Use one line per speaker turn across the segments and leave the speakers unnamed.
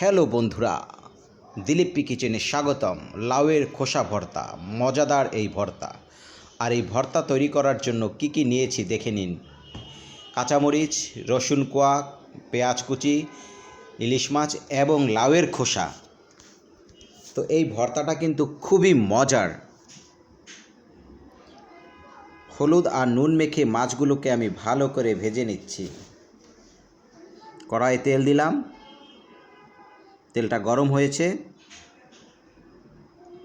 Hello বন্ধুরা দিলীপ্পি কিচেনে স্বাগতম। লাউয়ের খোসা ভর্তা, মজাদার এই ভর্তা। আর এই ভর্তা তৈরি করার জন্য কি কি নিয়েছি দেখে নিন। কাঁচামরিচ, রসুন কোয়া পেঁয়াজ কুচি, ইলিশ মাছ এবং লাউয়ের খোসা। তো এই ভর্তাটা কিন্তু খুবই মজার। হলুদ আর নুন মেখে মাছগুলোকে আমি ভালো করে ভেজে নিচ্ছি। কড়াইয়ে তেল দিলাম। তেলটা গরম হয়েছে।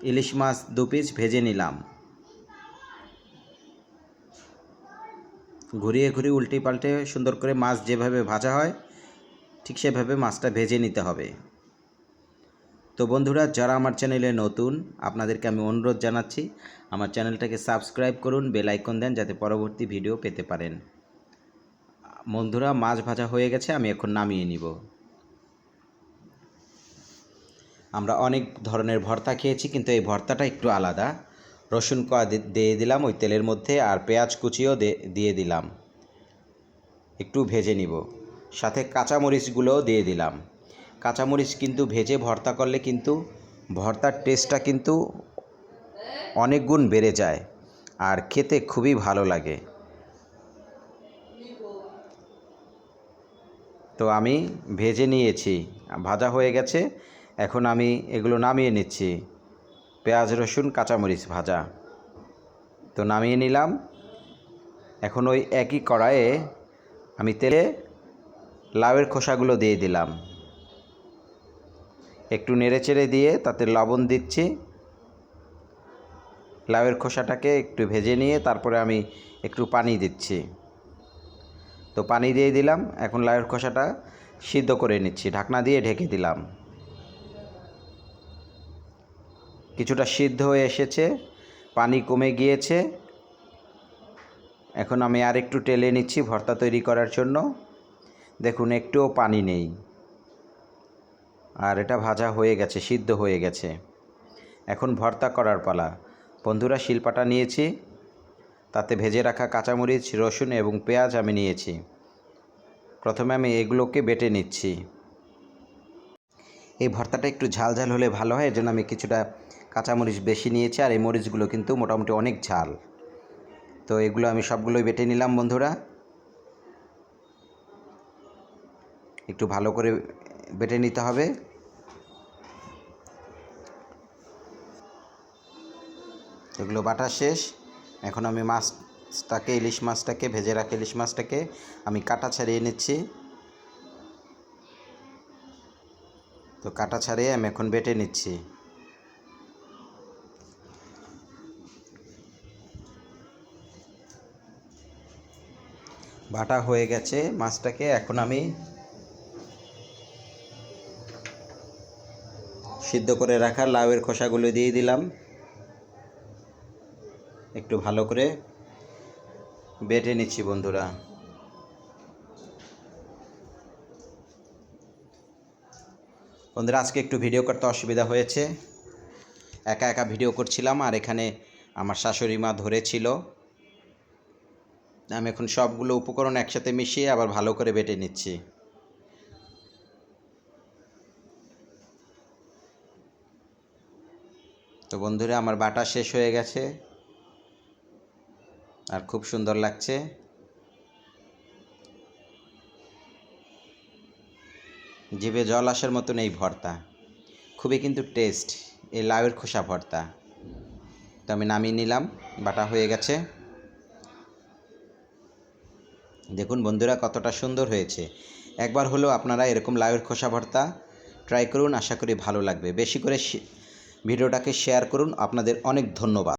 ইলিশ মাছ দু পিস ভেজে নিলাম। ঘুরিয়ে ঘুরিয়ে উল্টে পাল্টে সুন্দর করে মাছ যেভাবে ভাজা হয়, ঠিক সেভাবে মাছটা ভেজে নিতে হবে। তো বন্ধুরা, যারা আমার চ্যানেলে নতুন, আপনাদেরকে আমি অনুরোধ জানাচ্ছি, আমার চ্যানেলটাকে সাবস্ক্রাইব করুন, বেল আইকন দেন যাতে পরবর্তী ভিডিও পেতে পারেন। বন্ধুরা, মাছ ভাজা হয়ে গেছে, আমি এখন নামিয়ে নিব। আমরা অনেক ধরনের ভর্তা খেয়েছি, কিন্তু এই ভর্তাটা একটু আলাদা। রসুন কোয়া দিয়ে দিলাম ওই তেলের মধ্যে আর পেঁয়াজ কুচিও দিয়ে দিলাম। একটু ভেজে নিব। সাথে কাঁচামরিচগুলোও দিয়ে দিলাম। কাঁচামরিচ কিন্তু ভেজে ভর্তা করলে কিন্তু ভর্তার টেস্টটা কিন্তু অনেক গুণ বেড়ে যায় আর খেতে খুবই ভালো লাগে। তো আমি ভেজে নিয়েছি। ভাজা হয়ে গেছে। এখন আমি এগুলো নামিয়ে নিচ্ছি। পেঁয়াজ, রসুন, কাঁচামরিচ ভাজা। তো নামিয়ে নিলাম। এখন ওই একই কড়াইয়ে আমি তেলে লাউয়ের খোসাগুলো দিয়ে দিলাম। একটু নেড়েচেড়ে দিয়ে তাতে লবণ দিচ্ছি। লাউয়ের খোসাটাকে একটু ভেজে নিয়ে তারপরে আমি একটু পানি দিচ্ছি। তো পানি দিয়ে দিলাম। এখন লাউয়ের খোসাটা সিদ্ধ করে নিচ্ছি। ঢাকনা দিয়ে ঢেকে দিলাম। কিছুটা সিদ্ধ হয়ে এসেছে, পানি কমে গিয়েছে। এখন আমি আর একটু টেলে নিচ্ছি ভর্তা তৈরি করার জন্য। দেখুন, একটুও পানি নেই। আর এটা ভাজা হয়ে গেছে, সিদ্ধ হয়ে গেছে। এখন ভর্তা করার পালা। বন্ধুরা, শিলপাটা নিয়েছি। তাতে ভেজে রাখা কাঁচামরিচ, রসুন এবং পেঁয়াজ আমি নিয়েছি। প্রথমে আমি এগুলোকে বেটে নিচ্ছি। এই ভর্তাটা একটু ঝাল ঝাল হলে ভালো হয় এর জন্য আমি কিছুটা কাঁচামরিচ বেশি নিয়েছি আর এই মরিচগুলো কিন্তু মোটামুটি অনেক ঝাল। তো এগুলো আমি সবগুলোই বেটে নিলাম বন্ধুরা। একটু ভালো করে বেটে নিতে হবে। এগুলো বাটা শেষ। এখন আমি মাছটাকে, ইলিশ মাছটাকে, ভেজে রাখা ইলিশ মাছটাকে আমি কাটা ছাড়িয়ে নিচ্ছি। তো কাটা ছাড়িয়ে আমি এখন বেটে নিচ্ছি। বাটা হয়ে গেছে মাছটাকে। এখন আমি সিদ্ধ করে রাখা লাউয়ের খোসাগুলো দিয়ে দিলাম। একটু ভালো করে বেটে নিচ্ছি বন্ধুরা। বন্ধুরা, আজকে একটু ভিডিও করতে অসুবিধা হয়েছে। একা একা ভিডিও করছিলাম আর এখানে আমার শাশুড়ি মা ধরেছিল। আমি এখন সবগুলো উপকরণ একসাথে মিশিয়ে আবার ভালো করে বেটে নিচ্ছি। তো বন্ধুরা, আমার বাটা শেষ হয়ে গেছে। আর খুব সুন্দর লাগছে। জিভে জল আসার মতন এই ভর্তা। খুবই কিন্তু টেস্ট এই লাউয়ের খোসা ভর্তা। তো আমি নামিয়ে নিলাম, বাটা হয়ে গেছে। দেখুন বন্ধুরা কতটা সুন্দর হয়েছে। একবার হলেও আপনারা এরকম লাইভের খোসা ভর্তা ট্রাই করুন, আশা করি ভালো লাগবে। বেশি করে ভিডিওটাকে শেয়ার করুন। আপনাদের অনেক ধন্যবাদ।